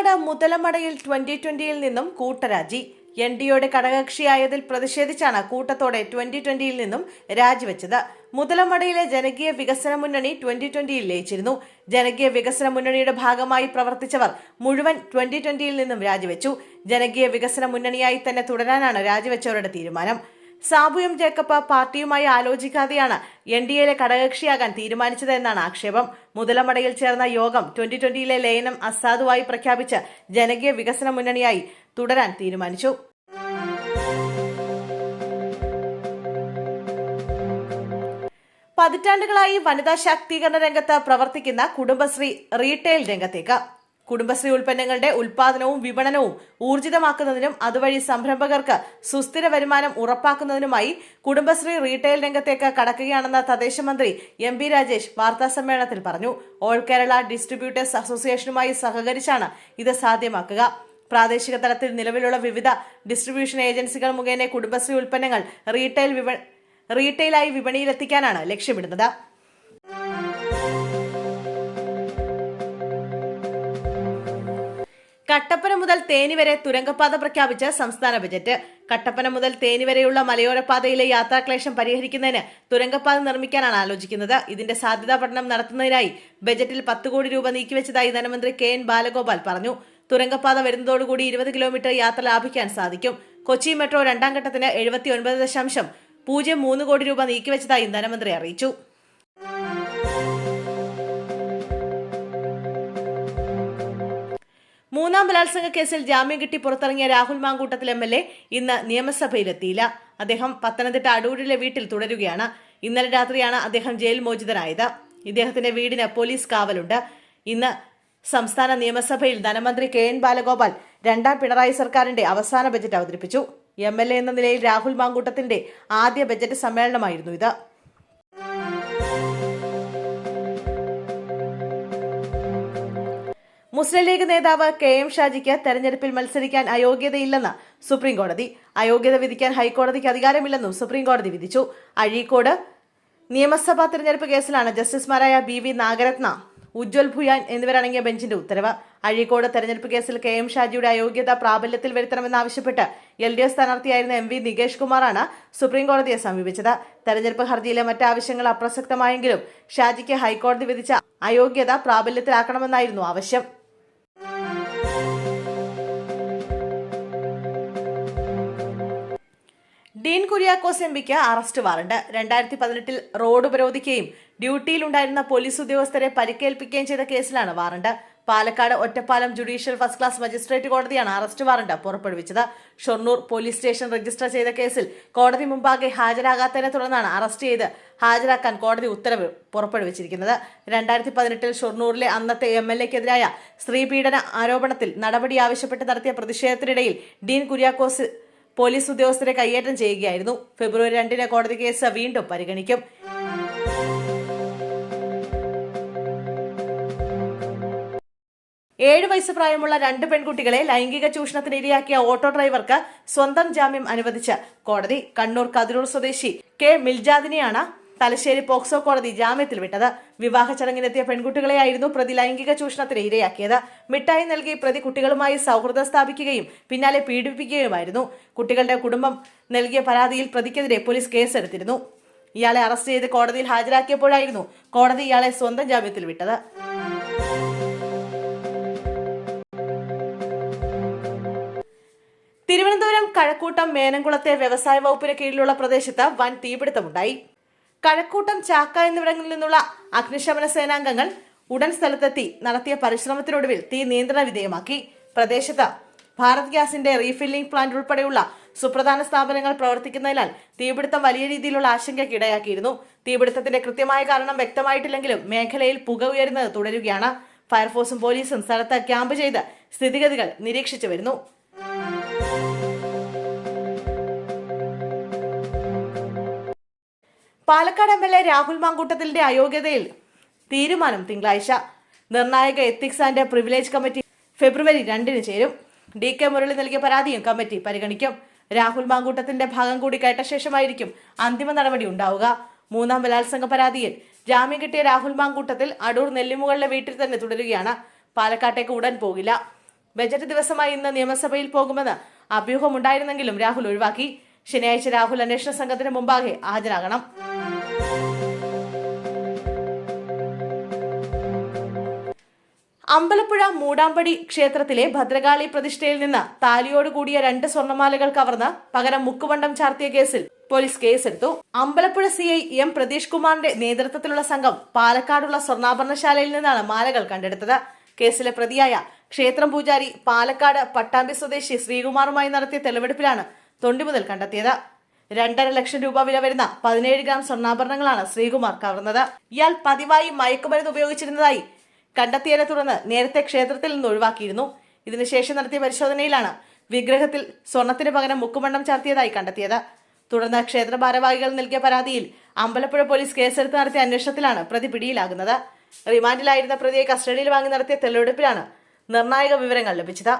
Palakkad മുതലമടയിൽ twenty ട്വന്റിയിൽ നിന്നും കൂട്ടരാജി. N ഡിയുടെ ഘടകകക്ഷിയായതിൽ പ്രതിഷേധിച്ചാണ് കൂട്ടത്തോടെ ട്വന്റി ട്വന്റിയിൽ നിന്നും രാജിവെച്ചത്. മുതലമടയിലെ ജനകീയ വികസന മുന്നണി ട്വന്റി ട്വന്റിയിൽ ലയിച്ചിരുന്നു. ജനകീയ വികസന മുന്നണിയുടെ ഭാഗമായി പ്രവർത്തിച്ചവർ മുഴുവൻ ട്വന്റി ട്വന്റിയിൽ നിന്നും രാജിവെച്ചു. ജനകീയ വികസന മുന്നണിയായി തന്നെ തുടരാനാണ് രാജിവെച്ചവരുടെ തീരുമാനം. സാബു എം ജേക്കബ് പാർട്ടിയുമായി ആലോചിക്കാതെയാണ് എൻ ഡി എയിലെ ഘടകകക്ഷിയാകാൻ തീരുമാനിച്ചതെന്നാണ് ആക്ഷേപം. മുതലമടയിൽ ചേർന്ന യോഗം ട്വന്റി ട്വന്റിയിലെ ലയനം അസാധുവായി പ്രഖ്യാപിച്ച് ജനകീയ വികസന മുന്നണിയായി തുടരാൻ തീരുമാനിച്ചു. പതിറ്റാണ്ടുകളായി വനിതാ ശാക്തീകരണ രംഗത്ത് പ്രവർത്തിക്കുന്ന കുടുംബശ്രീ റീറ്റെയിൽ രംഗത്തേക്ക്. കുടുംബശ്രീ ഉൽപ്പന്നങ്ങളുടെ ഉൽപാദനവും വിപണനവും ഊർജിതമാക്കുന്നതിനും അതുവഴി സംരംഭകർക്ക് സുസ്ഥിര വരുമാനം ഉറപ്പാക്കുന്നതിനുമായി കുടുംബശ്രീ റീറ്റെയിൽ രംഗത്തേക്ക് കടക്കുകയാണെന്ന് തദ്ദേശ മന്ത്രി എം പി രാജേഷ് വാർത്താസമ്മേളനത്തിൽ പറഞ്ഞു. ഓൾ കേരള ഡിസ്ട്രിബ്യൂട്ടേഴ്സ് അസോസിയേഷനുമായി സഹകരിച്ചാണ് ഇത് സാധ്യമാക്കുക. പ്രാദേശിക തലത്തിൽ നിലവിലുള്ള വിവിധ ഡിസ്ട്രിബ്യൂഷൻ ഏജൻസികൾ മുഖേന കുടുംബശ്രീ ഉൽപ്പന്നങ്ങൾ റീറ്റെയിൽ വിപ റീറ്റെയിലായി വിപണിയിലെത്തിക്കാനാണ് ലക്ഷ്യമിടുന്നത്. കട്ടപ്പന മുതൽ തേനി വരെ തുരങ്കപാത പ്രഖ്യാപിച്ച സംസ്ഥാന ബജറ്റ്. കട്ടപ്പന മുതൽ തേനി വരെയുള്ള മലയോരപാതയിലെ യാത്രാക്ലേശം പരിഹരിക്കുന്നതിന് തുരങ്കപാത നിർമ്മിക്കാനാണ് ആലോചിക്കുന്നത്. ഇതിന്റെ സാധ്യതാ പഠനം നടത്തുന്നതിനായി ബജറ്റിൽ പത്ത് കോടി രൂപ നീക്കിവെച്ചതായി ധനമന്ത്രി കെ എൻ ബാലഗോപാൽ പറഞ്ഞു. തുരങ്കപാത വരുന്നതോടുകൂടി ഇരുപത് കിലോമീറ്റർ യാത്ര ലാഭിക്കാൻ സാധിക്കും. കൊച്ചി മെട്രോ രണ്ടാം ഘട്ടത്തിന് എഴുപത്തി ഒൻപത് ദശാംശം പൂജ്യം മൂന്ന് കോടി രൂപ നീക്കിവെച്ചതായി ധനമന്ത്രി അറിയിച്ചു. മൂന്നാം ബലാത്സംഗ കേസിൽ ജാമ്യം കിട്ടി പുറത്തിറങ്ങിയ Rahul Mamkootathil M L A ഇന്ന് നിയമസഭയിലെത്തിയില്ല. അദ്ദേഹം പത്തനംതിട്ട അടൂരിലെ വീട്ടിൽ തുടരുകയാണ്. ഇന്നലെ രാത്രിയാണ് അദ്ദേഹം ജയിൽ മോചിതനായത്. ഇദ്ദേഹത്തിന്റെ വീടിന് പോലീസ് കാവലുണ്ട്. ഇന്ന് സംസ്ഥാന നിയമസഭയിൽ ധനമന്ത്രി കെ എൻ ബാലഗോപാൽ രണ്ടാം പിണറായി സർക്കാരിന്റെ അവസാന ബജറ്റ് അവതരിപ്പിച്ചു. എം എന്ന നിലയിൽ രാഹുൽ മാങ്കൂട്ടത്തിന്റെ ആദ്യ ബജറ്റ് സമ്മേളനമായിരുന്നു ഇത്. മുസ്ലിം ലീഗ് നേതാവ് കെ എം ഷാജിക്ക് തെരഞ്ഞെടുപ്പിൽ മത്സരിക്കാൻ അയോഗ്യതയില്ലെന്ന് സുപ്രീം കോടതി അയോഗ്യത വിധിക്കാൻ ഹൈക്കോടതിക്ക് അധികാരമില്ലെന്നും സുപ്രീം കോടതി വിധിച്ചു. അഴീക്കോട് നിയമസഭാ തെരഞ്ഞെടുപ്പ് കേസിലാണ് ജസ്റ്റിസുമാരായ ബി വി നാഗരത്ന ഉജ്ജ്വൽ ഭുയാൻ എന്നിവരടങ്ങിയ ബെഞ്ചിന്റെ ഉത്തരവ്. അഴീക്കോട് തെരഞ്ഞെടുപ്പ് കേസിൽ കെ എം ഷാജിയുടെ അയോഗ്യത പ്രാബല്യത്തിൽ വരുത്തണമെന്നാവശ്യപ്പെട്ട് എൽ ഡി എഫ് സ്ഥാനാർത്ഥിയായിരുന്ന എം വി നികേഷ് കുമാറാണ് സുപ്രീം കോടതിയെ സമീപിച്ചത്. തെരഞ്ഞെടുപ്പ് ഹർജിയിലെ മറ്റാവശ്യങ്ങൾ അപ്രസക്തമായെങ്കിലും ഷാജിക്ക് ഹൈക്കോടതി വിധിച്ച അയോഗ്യത പ്രാബല്യത്തിലാക്കണമെന്നായിരുന്നു ആവശ്യം. ഡീൻ കുര്യാക്കോസ് എം പിക്ക് അറസ്റ്റ് വാറണ്ട്. രണ്ടായിരത്തി പതിനെട്ടിൽ റോഡ് ഉപരോധിക്കുകയും ഡ്യൂട്ടിയിലുണ്ടായിരുന്ന പോലീസ് ഉദ്യോഗസ്ഥരെ പരിക്കേൽപ്പിക്കുകയും ചെയ്ത കേസിലാണ് warrant. Palakkad Ottapalam judicial first class magistrate കോടതിയാണ് അറസ്റ്റ് വാറണ്ട് പുറപ്പെടുവിച്ചത്. ഷൊർണൂർ പോലീസ് സ്റ്റേഷൻ രജിസ്റ്റർ ചെയ്ത കേസിൽ കോടതി മുമ്പാകെ ഹാജരാകാത്തതിനെ തുടർന്നാണ് അറസ്റ്റ് ചെയ്ത് ഹാജരാക്കാൻ കോടതി ഉത്തരവ് പുറപ്പെടുവിച്ചിരിക്കുന്നത്. രണ്ടായിരത്തി പതിനെട്ടിൽ ഷൊർണൂരിലെ അന്നത്തെ എം എൽ എക്കെതിരായ സ്ത്രീപീഡന ആരോപണത്തിൽ നടപടി ആവശ്യപ്പെട്ട് നടത്തിയ പ്രതിഷേധത്തിനിടയിൽ ഡീൻ കുര്യാക്കോസ് പോലീസ് ഉദ്യോഗസ്ഥരെ കയ്യേറ്റം ചെയ്യുകയായിരുന്നു. ഫെബ്രുവരി രണ്ടിന് കോടതി കേസ് വീണ്ടും പരിഗണിക്കും. ഏഴ് വയസ്സ് പ്രായമുള്ള രണ്ട് പെൺകുട്ടികളെ ലൈംഗിക ചൂഷണത്തിന് ഇരയാക്കിയ ഓട്ടോ ഡ്രൈവർക്ക് സ്വന്തം ജാമ്യം അനുവദിച്ച് കോടതി കണ്ണൂർ കതിരൂർ സ്വദേശി കെ മിൽജാദിനെയാണ് തലശ്ശേരി പോക്സോ കോടതി ജാമ്യത്തിൽ വിട്ടത്. വിവാഹ ചടങ്ങിനെത്തിയ പെൺകുട്ടികളെയായിരുന്നു പ്രതി ലൈംഗിക ചൂഷണത്തിന് ഇരയാക്കിയത്. മിഠായി നൽകി പ്രതി കുട്ടികളുമായി സൗഹൃദം സ്ഥാപിക്കുകയും പിന്നാലെ പീഡിപ്പിക്കുകയുമായിരുന്നു. കുട്ടികളുടെ കുടുംബം നൽകിയ പരാതിയിൽ പ്രതിക്കെതിരെ പോലീസ് കേസെടുത്തിരുന്നു. ഇയാളെ അറസ്റ്റ് ചെയ്ത് കോടതിയിൽ ഹാജരാക്കിയപ്പോഴായിരുന്നു കോടതി ഇയാളെ സ്വന്തം ജാമ്യത്തിൽ വിട്ടത്. തിരുവനന്തപുരം കഴക്കൂട്ടം മേനംകുളത്തെ വ്യവസായ വകുപ്പിന് കീഴിലുള്ള പ്രദേശത്ത് വൻ തീപിടുത്തമുണ്ടായി. കഴക്കൂട്ടം ചാക്ക എന്നിവിടങ്ങളിൽ നിന്നുള്ള അഗ്നിശമന സേനാംഗങ്ങൾ ഉടൻ സ്ഥലത്തെത്തി നടത്തിയ പരിശ്രമത്തിനൊടുവിൽ തീ നിയന്ത്രണ വിധേയമാക്കി. പ്രദേശത്ത് ഭാരത് ഗ്യാസിന്റെ റീഫില്ലിംഗ് പ്ലാന്റ് ഉൾപ്പെടെയുള്ള സുപ്രധാന സ്ഥാപനങ്ങൾ പ്രവർത്തിക്കുന്നതിനാൽ തീപിടുത്തം വലിയ രീതിയിലുള്ള ആശങ്കയ്ക്ക് ഇടയാക്കിയിരുന്നു തീപിടുത്തത്തിന്റെ കൃത്യമായ കാരണം വ്യക്തമായിട്ടില്ലെങ്കിലും മേഖലയിൽ പുക ഉയരുന്നത് തുടരുകയാണ്. ഫയർഫോഴ്സും പോലീസും സ്ഥലത്ത് ക്യാമ്പ് ചെയ്ത് സ്ഥിതിഗതികൾ നിരീക്ഷിച്ചു വരുന്നു. Palakkad M L A Rahul മാങ്കൂട്ടത്തിലിന്റെ അയോഗ്യതയിൽ തീരുമാനം തിങ്കളാഴ്ച. നിർണായക എത്തിക്സ് ആൻഡ് പ്രിവിലേജ് കമ്മിറ്റി ഫെബ്രുവരി രണ്ടിന് ചേരും. ഡി കെ മുരളി നൽകിയ പരാതിയും കമ്മിറ്റി പരിഗണിക്കും. രാഹുൽ മാങ്കൂട്ടത്തിന്റെ ഭാഗം കൂടി കേട്ട ശേഷമായിരിക്കും അന്തിമ നടപടി ഉണ്ടാവുക. മൂന്നാം ബലാത്സംഗ പരാതിയിൽ ജാമ്യം കിട്ടിയ രാഹുൽ മാങ്കൂട്ടത്തിൽ അടൂർ നെല്ലിമുകളിലെ വീട്ടിൽ തന്നെ തുടരുകയാണ്. പാലക്കാട്ടേക്ക് ഉടൻ പോകില്ല. ബജറ്റ് ദിവസമായി ഇന്ന് നിയമസഭയിൽ പോകുമെന്ന് അഭ്യൂഹമുണ്ടായിരുന്നെങ്കിലും രാഹുൽ ഒഴിവാക്കി. ശനിയാഴ്ച രാഹുൽ അന്വേഷണ സംഘത്തിന് മുമ്പാകെ ഹാജരാകണം. അമ്പലപ്പുഴ മൂടാമ്പടി ക്ഷേത്രത്തിലെ ഭദ്രകാളി പ്രതിഷ്ഠയിൽ നിന്ന് താലിയോടുകൂടിയ രണ്ട് സ്വർണമാലകൾ കവർന്ന് പകരം മുക്കുവണ്ടം ചാർത്തിയ കേസിൽ പോലീസ് കേസെടുത്തു. Ambalappuzha C I M Pratheesh കുമാറിന്റെ നേതൃത്വത്തിലുള്ള സംഘം പാലക്കാടുള്ള സ്വർണാഭരണശാലയിൽ നിന്നാണ് മാലകൾ കണ്ടെടുത്തത്. കേസിലെ പ്രതിയായ ക്ഷേത്രം പൂജാരി പാലക്കാട് പട്ടാമ്പി സ്വദേശി ശ്രീകുമാറുമായി നടത്തിയ തെളിവെടുപ്പിലാണ് തൊണ്ടിമുതൽ കണ്ടെത്തിയത്. രണ്ടര ലക്ഷം രൂപ വില വരുന്ന പതിനേഴ് ഗ്രാം സ്വർണാഭരണങ്ങളാണ് ശ്രീകുമാർ കവർന്നത്. ഇയാൾ പതിവായി മയക്കുമരുന്ന് ഉപയോഗിച്ചിരുന്നതായി കണ്ടെത്തിയതിനെ തുടർന്ന് നേരത്തെ ക്ഷേത്രത്തിൽ നിന്ന് ഒഴിവാക്കിയിരുന്നു. ഇതിനുശേഷം നടത്തിയ പരിശോധനയിലാണ് വിഗ്രഹത്തിൽ സ്വർണത്തിന് പകരം മുക്കുമണ്ണം ചാർത്തിയതായി കണ്ടെത്തിയത്. തുടർന്ന് ക്ഷേത്ര ഭാരവാഹികൾ നൽകിയ പരാതിയിൽ അമ്പലപ്പുഴ പോലീസ് കേസെടുത്ത് നടത്തിയ അന്വേഷണത്തിലാണ് പ്രതി പിടിയിലാകുന്നത്. റിമാൻഡിലായിരുന്ന പ്രതിയെ കസ്റ്റഡിയിൽ വാങ്ങി നടത്തിയ തെളിവെടുപ്പിലാണ് നിർണായക വിവരങ്ങൾ ലഭിച്ചത്.